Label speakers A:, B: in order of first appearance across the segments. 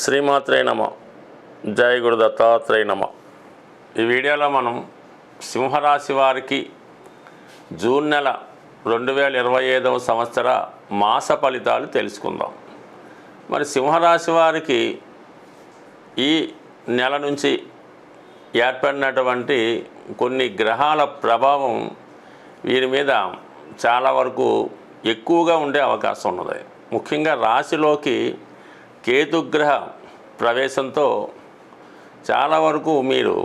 A: శ్రీమాత్రే నమ. జయ గురు దత్తాత్రేయ నమ. ఈ వీడియోలో మనం సింహరాశి వారికి జూన్ నెల రెండు వేల ఇరవై ఐదవ సంవత్సర మాస ఫలితాలు తెలుసుకుందాం. మరి సింహరాశి వారికి ఈ నెల నుంచి ఏర్పడినటువంటి కొన్ని గ్రహాల ప్రభావం వీరి మీద చాలా వరకు ఎక్కువగా ఉండే అవకాశం ఉన్నది. ముఖ్యంగా రాశిలోకి కేతుగ్రహ ప్రవేశంతో చాలా వరకు మీరు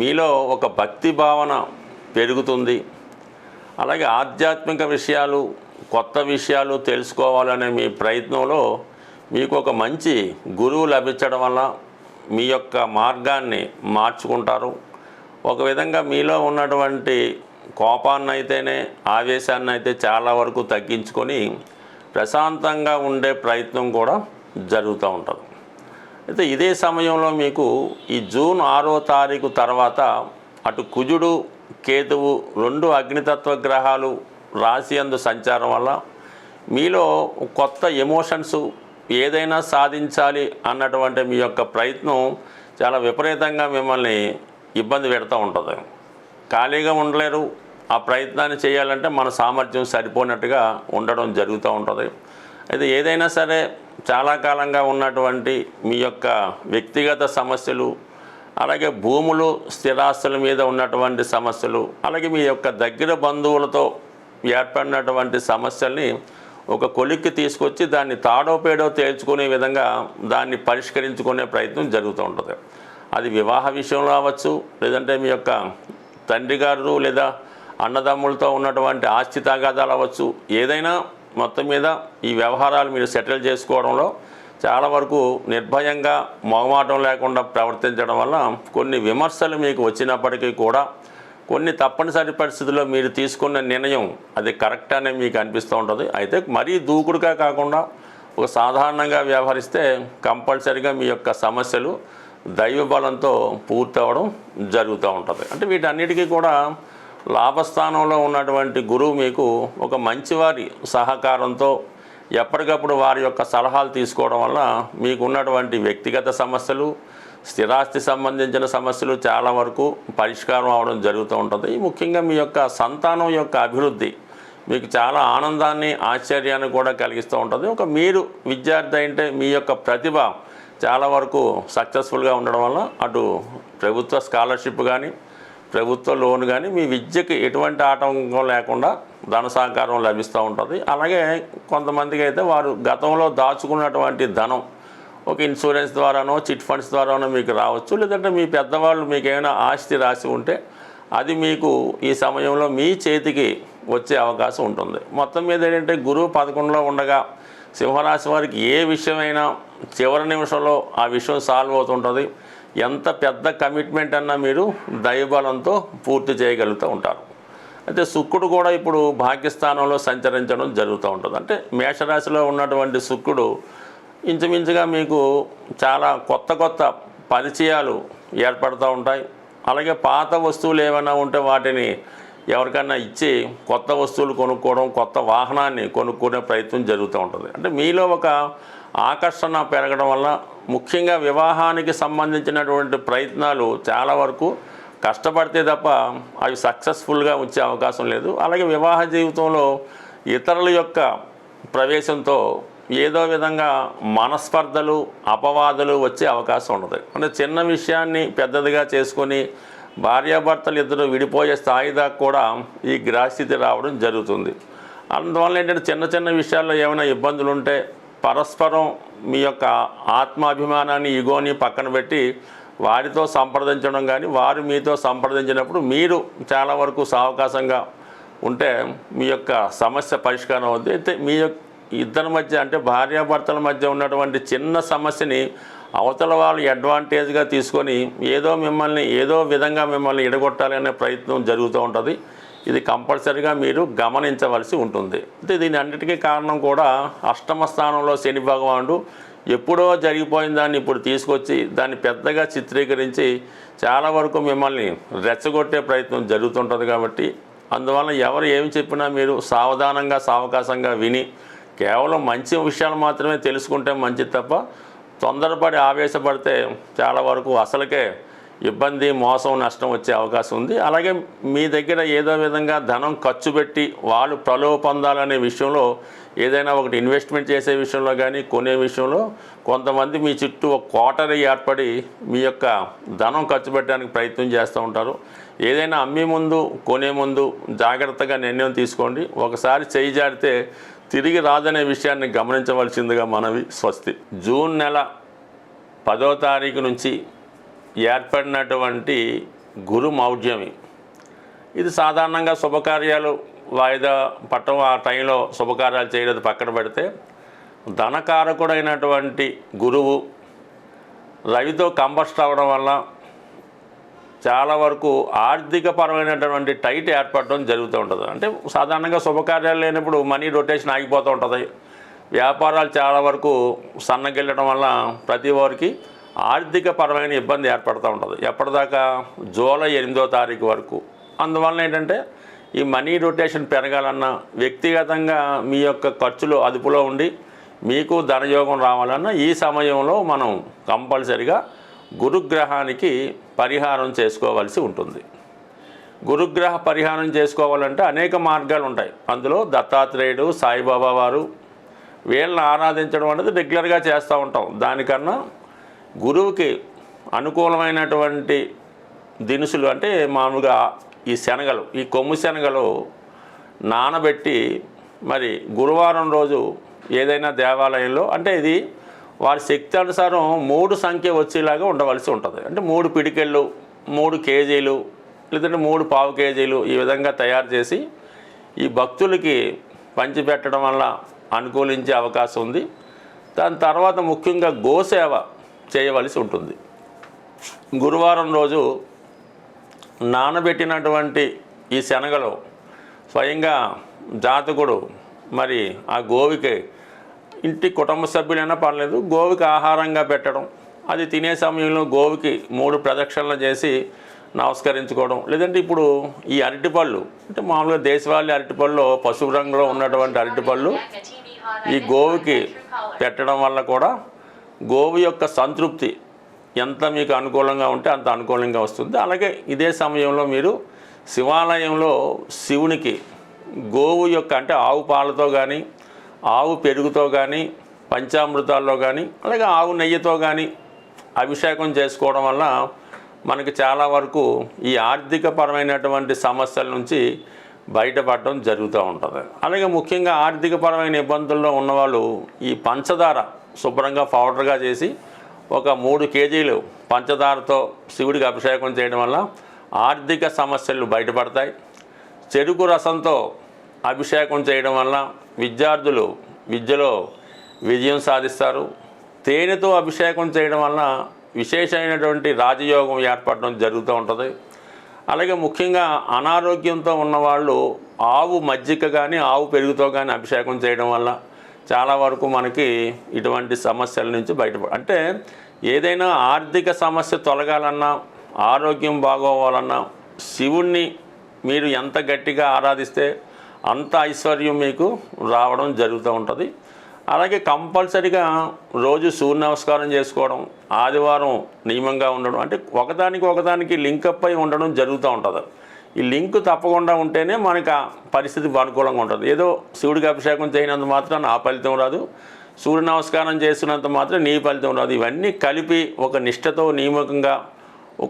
A: మీలో ఒక భక్తి భావన పెరుగుతుంది. అలాగే ఆధ్యాత్మిక విషయాలు కొత్త విషయాలు తెలుసుకోవాలనే మీ ప్రయత్నంలో మీకు ఒక మంచి గురువు లభించడం వల్ల మీ యొక్క మార్గాన్ని మార్చుకుంటారు. ఒక విధంగా మీలో ఉన్నటువంటి కోపాన్ని అయితేనే ఆవేశాన్ని అయితే చాలా వరకు తగ్గించుకొని ప్రశాంతంగా ఉండే ప్రయత్నం కూడా జరుగుతూ ఉంటుంది అయితే ఇదే సమయంలో మీకు ఈ జూన్ ఆరో తారీఖు తర్వాత అటు కుజుడు కేతువు రెండు అగ్నితత్వ గ్రహాలు రాశి అందు సంచారం వల్ల మీలో కొత్త ఎమోషన్స్ ఏదైనా సాధించాలి అన్నటువంటి మీ యొక్క ప్రయత్నం చాలా విపరీతంగా మిమ్మల్ని ఇబ్బంది పెడుతూ ఉంటుంది. ఖాళీగా ఉండలేరు. ఆ ప్రయత్నాన్ని చేయాలంటే మన సామర్థ్యం సరిపోయినట్టుగా ఉండడం జరుగుతూ ఉంటుంది. అయితే ఏదైనా సరే చాలా కాలంగా ఉన్నటువంటి మీ యొక్క వ్యక్తిగత సమస్యలు అలాగే భూములు స్థిరాస్తుల మీద ఉన్నటువంటి సమస్యలు అలాగే మీ యొక్క దగ్గర బంధువులతో ఏర్పడినటువంటి సమస్యల్ని ఒక కొలిక్కి తీసుకొచ్చి దాన్ని తాడో పేడో తేల్చుకునే విధంగా దాన్ని పరిష్కరించుకునే ప్రయత్నం జరుగుతూ ఉంటుంది. అది వివాహ విషయంలో అవ్వచ్చు లేదంటే మీ యొక్క తండ్రి గారు లేదా అన్నదమ్ములతో ఉన్నటువంటి ఆస్తి తాగాదాలు అవ్వచ్చు. ఏదైనా మొత్తం మీద ఈ వ్యవహారాలు మీరు సెటిల్ చేసుకోవడంలో చాలా వరకు నిర్భయంగా మొగమాటం లేకుండా ప్రవర్తించడం వల్ల కొన్ని విమర్శలు మీకు వచ్చినప్పటికీ కూడా కొన్ని తప్పనిసరి పరిస్థితుల్లో మీరు తీసుకున్న నిర్ణయం అది కరెక్ట్ అనే మీకు అనిపిస్తూ ఉంటుంది. అయితే మరీ దూకుడుగా కాకుండా ఒక సాధారణంగా వ్యవహరిస్తే కంపల్సరిగా మీ యొక్క సమస్యలు దైవ బలంతో పూర్తవడం జరుగుతూ ఉంటుంది. అంటే వీటన్నిటికీ కూడా లాభస్థానంలో ఉన్నటువంటి గురువు మీకు ఒక మంచివారి సహకారంతో ఎప్పటికప్పుడు వారి యొక్క సలహాలు తీసుకోవడం వల్ల మీకున్నటువంటి వ్యక్తిగత సమస్యలు స్థిరాస్తి సంబంధించిన సమస్యలు చాలా వరకు పరిష్కారం అవడం జరుగుతూ ఉంటుంది. ముఖ్యంగా మీ యొక్క సంతానం యొక్క అభివృద్ధి మీకు చాలా ఆనందాన్ని ఆశ్చర్యాన్ని కూడా కలిగిస్తూ ఉంటుంది. ఒక మీరు విద్యార్థి అంటే మీ యొక్క ప్రతిభ చాలా వరకు సక్సెస్ఫుల్గా ఉండడం వల్ల అటు ప్రభుత్వ స్కాలర్షిప్ కానీ ప్రభుత్వ లోన్ కానీ మీ విద్యకి ఎటువంటి ఆటంకం లేకుండా ధన సహకారం లభిస్తూ ఉంటుంది. అలాగే కొంతమందికి అయితే వారు గతంలో దాచుకున్నటువంటి ధనం ఒక ఇన్సూరెన్స్ ద్వారానో చిట్ ఫండ్స్ ద్వారానో మీకు రావచ్చు. లేదంటే మీ పెద్దవాళ్ళు మీకు ఏమైనా ఆస్తి రాసి ఉంటే అది మీకు ఈ సమయంలో మీ చేతికి వచ్చే అవకాశం ఉంటుంది. మొత్తం మీద ఏంటంటే గురువు పదకొండులో ఉండగా సింహరాశి వారికి ఏ విషయమైనా చివరి నిమిషంలో ఆ విషయం సాల్వ్ అవుతుంటుంది. ఎంత పెద్ద కమిట్మెంట్ అన్నా మీరు దైవబలంతో పూర్తి చేయగలుగుతూ ఉంటారు. అయితే శుక్రుడు కూడా ఇప్పుడు భాగ్యస్థానంలో సంచరించడం జరుగుతూ ఉంటుంది. అంటే మేషరాశిలో ఉన్నటువంటి శుక్రుడు ఇంచుమించుగా మీకు చాలా కొత్త కొత్త పరిచయాలు ఏర్పడుతూ ఉంటాయి. అలాగే పాత వస్తువులు ఏమైనా ఉంటే వాటిని ఎవరికైనా ఇచ్చి కొత్త వస్తువులు కొనుక్కోవడం కొత్త వాహనాన్ని కొనుక్కునే ప్రయత్నం జరుగుతూ ఉంటుంది. అంటే మీలో ఒక ఆకర్షణ పెరగడం వల్ల ముఖ్యంగా వివాహానికి సంబంధించినటువంటి ప్రయత్నాలు చాలా వరకు కష్టపడితే తప్ప అవి సక్సెస్ఫుల్గా వచ్చే అవకాశం లేదు. అలాగే వివాహ జీవితంలో ఇతరుల యొక్క ప్రవేశంతో ఏదో విధంగా మనస్పర్ధలు అపవాదులు వచ్చే అవకాశం ఉండదు. అంటే చిన్న విషయాన్ని పెద్దదిగా చేసుకొని భార్యాభర్తలు ఇద్దరు విడిపోయే స్థాయి దాకా కూడా ఈ గ్రాస్థితి రావడం జరుగుతుంది. అందువల్ల ఏంటంటే చిన్న చిన్న విషయాల్లో ఏమైనా ఇబ్బందులు ఉంటే పరస్పరం మీ యొక్క ఆత్మాభిమానాన్ని ఇగోని పక్కన పెట్టి వారితో సంప్రదించడం కానీ వారు మీతో సంప్రదించినప్పుడు మీరు చాలా వరకు సావకాశంగా ఉంటే మీ యొక్క సమస్య పరిష్కారం అవుతుంది అయితే మీ యొక్క ఇద్దరి మధ్య అంటే భార్యాభర్తల మధ్య ఉన్నటువంటి చిన్న సమస్యని అవతల వాళ్ళు అడ్వాంటేజ్గా తీసుకొని ఏదో మిమ్మల్ని ఏదో విధంగా మిమ్మల్ని ఎడగొట్టాలి అనే ప్రయత్నం జరుగుతూ ఉంటుంది. ఇది కంపల్సరీగా మీరు గమనించవలసి ఉంటుంది. అంటే దీని అన్నిటికీ కారణం కూడా అష్టమ స్థానంలో శని భగవానుడు ఎప్పుడో జరిగిపోయిన దాన్ని ఇప్పుడు తీసుకొచ్చి దాన్ని పెద్దగా చిత్రీకరించి చాలా వరకు మిమ్మల్ని రెచ్చగొట్టే ప్రయత్నం జరుగుతుంటుంది కాబట్టి అందువల్ల ఎవరు ఏమి చెప్పినా మీరు సావధానంగా సావకాశంగా విని కేవలం మంచి విషయాలు మాత్రమే తెలుసుకుంటే మంచిది తప్ప తొందరపడి ఆవేశపడితే చాలా వరకు అసలుకే ఇబ్బంది మోసం నష్టం వచ్చే అవకాశం ఉంది. అలాగే మీ దగ్గర ఏదో విధంగా ధనం ఖర్చు పెట్టి వాళ్ళు ప్రలోభ పొందాలనే విషయంలో ఏదైనా ఒకటి ఇన్వెస్ట్మెంట్ చేసే విషయంలో కానీ కొనే విషయంలో కొంతమంది మీ చుట్టూ ఒక కోటరీ ఏర్పడి మీ యొక్క ధనం ఖర్చు పెట్టడానికి ప్రయత్నం చేస్తూ ఉంటారు. ఏదైనా అమ్మే ముందు కొనే ముందు జాగ్రత్తగా నిర్ణయం తీసుకోండి. ఒకసారి చేయి జాడితే తిరిగి రాదనే విషయాన్ని గమనించవలసిందిగా మనవి స్వస్తి. జూన్ నెల పదో తారీఖు నుంచి ఏర్పడినటువంటి గురు మౌఢ్యమి ఇది సాధారణంగా శుభకార్యాలు వాయిదా పట్టం ఆ టైంలో శుభకార్యాలు చేయలేదు పక్కన పెడితే. ధనకారకుడైనటువంటి గురువు రవితో కంబస్ట్ అవ్వడం వల్ల చాలా వరకు ఆర్థికపరమైనటువంటి టైట్ ఏర్పడడం జరుగుతూ ఉంటుంది. అంటే సాధారణంగా శుభకార్యాలు లేనప్పుడు మనీ రొటేషన్ ఆగిపోతూ ఉంటుంది. వ్యాపారాలు చాలా వరకు సన్నగిల్లడం వల్ల ప్రతి వారికి ఆర్థిక పరమైన ఇబ్బంది ఏర్పడుతూ ఉంటుంది. ఎప్పటిదాకా? జూలై ఎనిమిదో తారీఖు వరకు. అందువలన ఏంటంటే ఈ మనీ రొటేషన్ పెరగాలన్నా వ్యక్తిగతంగా మీ యొక్క ఖర్చులు అదుపులో ఉండి మీకు ధనయోగం రావాలన్నా ఈ సమయంలో మనం కంపల్సరిగా గురుగ్రహానికి పరిహారం చేసుకోవాల్సి ఉంటుంది. గురుగ్రహ పరిహారం చేసుకోవాలంటే అనేక మార్గాలు ఉంటాయి అందులో దత్తాత్రేయుడు సాయిబాబా వారు వీళ్ళని ఆరాధించడం అనేది రెగ్యులర్గా చేస్తూ ఉంటాం. దానికన్నా గురువుకి అనుకూలమైనటువంటి దినుసులు అంటే మామూలుగా ఈ శనగలు ఈ కొమ్ము శనగలు నానబెట్టి మరి గురువారం రోజు ఏదైనా దేవాలయంలో అంటే ఇది వారి శక్తి అనుసారం మూడు సంఖ్య వచ్చేలాగా ఉండవలసి ఉంటుంది. అంటే మూడు పిడికెళ్ళు మూడు కేజీలు లేదంటే మూడు పావు కేజీలు ఈ విధంగా తయారు చేసి ఈ భక్తులకి పంచిపెట్టడం వల్ల అనుకూలించే అవకాశం ఉంది. దాని తర్వాత ముఖ్యంగా గోసేవ చేయవలసి ఉంటుంది. గురువారం రోజు నానబెట్టినటువంటి ఈ శనగలు స్వయంగా జాతకుడు మరి ఆ గోవికి ఇంటి కుటుంబ సభ్యులైనా పర్లేదు గోవికి ఆహారంగా పెట్టడం అది తినే సమయంలో గోవికి మూడు ప్రదక్షిణలు చేసి నమస్కరించుకోవడం లేదంటే ఇప్పుడు ఈ అరటిపళ్ళు అంటే మామూలుగా దేశవాళీ అరటిపళ్ళు పసుపు రంగులో ఉన్నటువంటి అరటిపళ్ళు ఈ గోవుకి పెట్టడం వల్ల కూడా గోవు యొక్క సంతృప్తి ఎంత మీకు అనుకూలంగా ఉంటే అంత అనుకూలంగా వస్తుంది. అలాగే ఇదే సమయంలో మీరు శివాలయంలో శివునికి గోవు యొక్క అంటే ఆవు పాలతో కానీ ఆవు పెరుగుతో కానీ పంచామృతాల్లో కానీ అలాగే ఆవు నెయ్యితో కానీ అభిషేకం చేసుకోవడం వల్ల మనకి చాలా వరకు ఈ ఆర్థికపరమైనటువంటి సమస్యల నుంచి బయటపడడం జరుగుతూ ఉంటుంది. అలాగే ముఖ్యంగా ఆర్థికపరమైన ఇబ్బందుల్లో ఉన్నవాళ్ళు ఈ పంచదార శుభ్రంగా పౌడర్గా చేసి ఒక మూడు కేజీలు పంచదారతో శివుడికి అభిషేకం చేయడం వల్ల ఆర్థిక సమస్యలు బయటపడతాయి. చెరుకు రసంతో అభిషేకం చేయడం వల్ల విద్యార్థులు విద్యలో విజయం సాధిస్తారు. తేనెతో అభిషేకం చేయడం వల్ల విశేషమైనటువంటి రాజయోగం ఏర్పడడం జరుగుతూ ఉంటుంది. అలాగే ముఖ్యంగా అనారోగ్యంతో ఉన్నవాళ్ళు ఆవు మజ్జిగ కానీ ఆవు పెరుగుతో కానీ అభిషేకం చేయడం వల్ల చాలా వరకు మనకి ఇటువంటి సమస్యల నుంచి బయటపడ అంటే ఏదైనా ఆర్థిక సమస్య తొలగాలన్నా ఆరోగ్యం బాగోవాలన్నా శివుణ్ణి మీరు ఎంత గట్టిగా ఆరాధిస్తే అంత ఐశ్వర్యం మీకు రావడం జరుగుతూ ఉంటుంది. అలాగే కంపల్సరిగా రోజు సూర్య నమస్కారం చేసుకోవడం ఆదివారం నియమంగా ఉండడం అంటే ఒకదానికి ఒకదానికి లింకప్ అయి ఉండడం జరుగుతూ ఉంటుంది. ఈ లింక్ తప్పకుండా ఉంటేనే మనకి ఆ పరిస్థితి అనుకూలంగా ఉంటుంది. ఏదో శివుడికి అభిషేకం చేయనంత మాత్రం ఆ ఫలితం రాదు. సూర్య నమస్కారం చేస్తున్నంత మాత్రం నీ ఫలితం రాదు. ఇవన్నీ కలిపి ఒక నిష్టతో నియమకంగా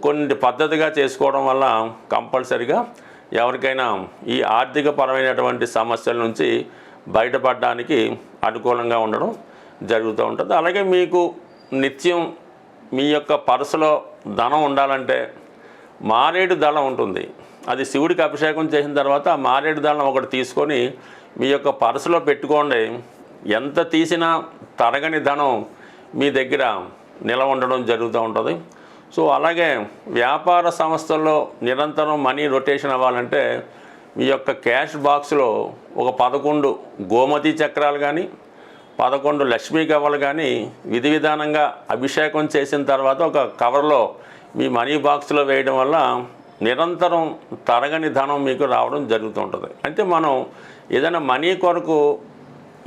A: కొన్ని పద్ధతిగా చేసుకోవడం వల్ల కంపల్సరిగా ఎవరికైనా ఈ ఆర్థిక పరమైనటువంటి సమస్యల నుంచి బయటపడడానికి అనుకూలంగా ఉండడం జరుగుతూ ఉంటుంది. అలాగే మీకు నిత్యం మీ యొక్క పర్సులో ధనం ఉండాలంటే మారేడు దళం ఉంటుంది. అది శివుడికి అభిషేకం చేసిన తర్వాత ఆ మారేడు దళం ఒకటి తీసుకొని మీ యొక్క పర్సులో పెట్టుకోండి. ఎంత తీసినా తరగని ధనం మీ దగ్గర నిలవ ఉండడం జరుగుతూ ఉంటుంది. సో అలాగే వ్యాపార సంస్థల్లో నిరంతరం మనీ రొటేషన్ అవ్వాలంటే మీ యొక్క క్యాష్ బాక్స్లో ఒక పదకొండు గోమతి చక్రాలు కానీ పదకొండు లక్ష్మీ కవ్వలు కానీ విధి విధానంగా అభిషేకం చేసిన తర్వాత ఒక కవర్లో మీ మనీ బాక్స్లో వేయడం వల్ల నిరంతరం తరగని ధనం మీకు రావడం జరుగుతూ ఉంటుంది. అంటే మనం ఏదైనా మనీ కొరకు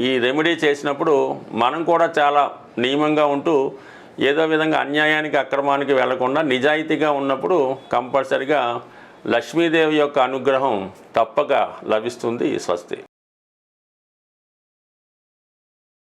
A: ఈ రెమెడీ చేసినప్పుడు మనం కూడా చాలా నియమంగా ఉంటూ ఏదో విధంగా అన్యాయానికి అక్రమానికి వెళ్ళకుండా నిజాయితీగా ఉన్నప్పుడు కంపల్సరిగా లక్ష్మీదేవి యొక్క అనుగ్రహం తప్పక లభిస్తుంది స్వస్తి.